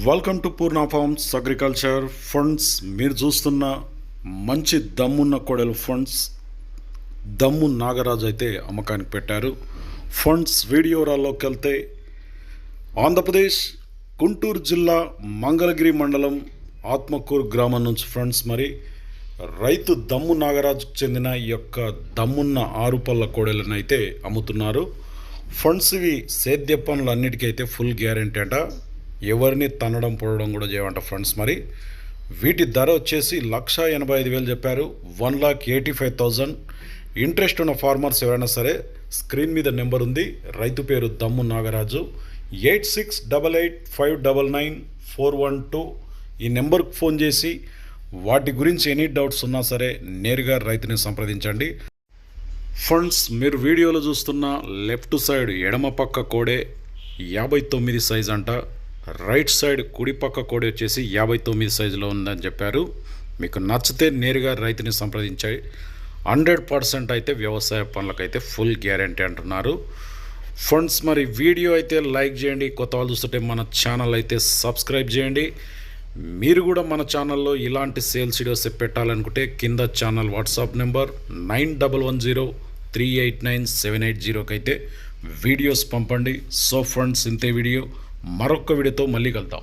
Welcome to Purna farms agriculture funds మీరు చూస్తున్న మంచి దమ్మున్న కొడలు ఫండ్స్ దమ్ము నాగరాజు అయితే అమ్మకానికి పెట్టారు. ఫండ్స్ వీడియోరాల్లోకి వెళ్తే ఆంధ్రప్రదేశ్ గుంటూరు జిల్లా మంగళగిరి మండలం ఆత్మకూరు గ్రామం నుంచి ఫ్రెండ్స్ మరి రైతు దమ్ము నాగరాజుకు చెందిన ఈ యొక్క దమ్మున్న ఆరు పళ్ళ కోడెలను అయితే అమ్ముతున్నారు. ఫండ్స్ ఇవి సేద్య పనులు అన్నిటికైతే ఫుల్ గ్యారెంటీ అంట. ఎవరిని తన్నడం పొడడం కూడా చేయమంట ఫ్రెండ్స్ మరి. వీటి ధర వచ్చేసి లక్ష ఎనభై ఐదు వేలు చెప్పారు. One lakh eighty five thousand interest ఉన్న ఫార్మర్స్ ఎవరైనా సరే స్క్రీన్ మీద నెంబర్ ఉంది. రైతు పేరు Dammu Nagaraju. Eight six double eight five double nine four one two ఈ నెంబర్కి ఫోన్ చేసి వాటి గురించి ఎనీ డౌట్స్ ఉన్నా సరే నేరుగా రైతుని సంప్రదించండి. ఫండ్స్ మీరు వీడియోలో చూస్తున్న లెఫ్ట్ సైడ్ ఎడమ పక్క కోడే యాభై తొమ్మిది సైజ్ అంట. రైట్ సైడ్ కుడి పక్క కోడి వచ్చేసి యాభై తొమ్మిది సైజులో ఉందని చెప్పారు. మీకు నచ్చితే నేరుగా రైతుని సంప్రదించాయి హండ్రెడ్ పర్సెంట్ అయితే వ్యవసాయ పనులకైతే ఫుల్ గ్యారంటీ అంటున్నారు. ఫండ్స్ మరి వీడియో అయితే లైక్ చేయండి. కొత్త వాళ్ళు చూస్తుంటే మన ఛానల్ అయితే సబ్స్క్రైబ్ చేయండి. మీరు కూడా మన ఛానల్లో ఇలాంటి సేల్స్ వీడియోస్ పెట్టాలనుకుంటే కింద channel WhatsApp number nine double one zero three eight nine seven eight జీరోకి అయితే వీడియోస్ పంపండి. సో ఫ్రెండ్స్ ఇంతే వీడియో. మరొక వీడియోతో మళ్ళీ కలుద్దాం.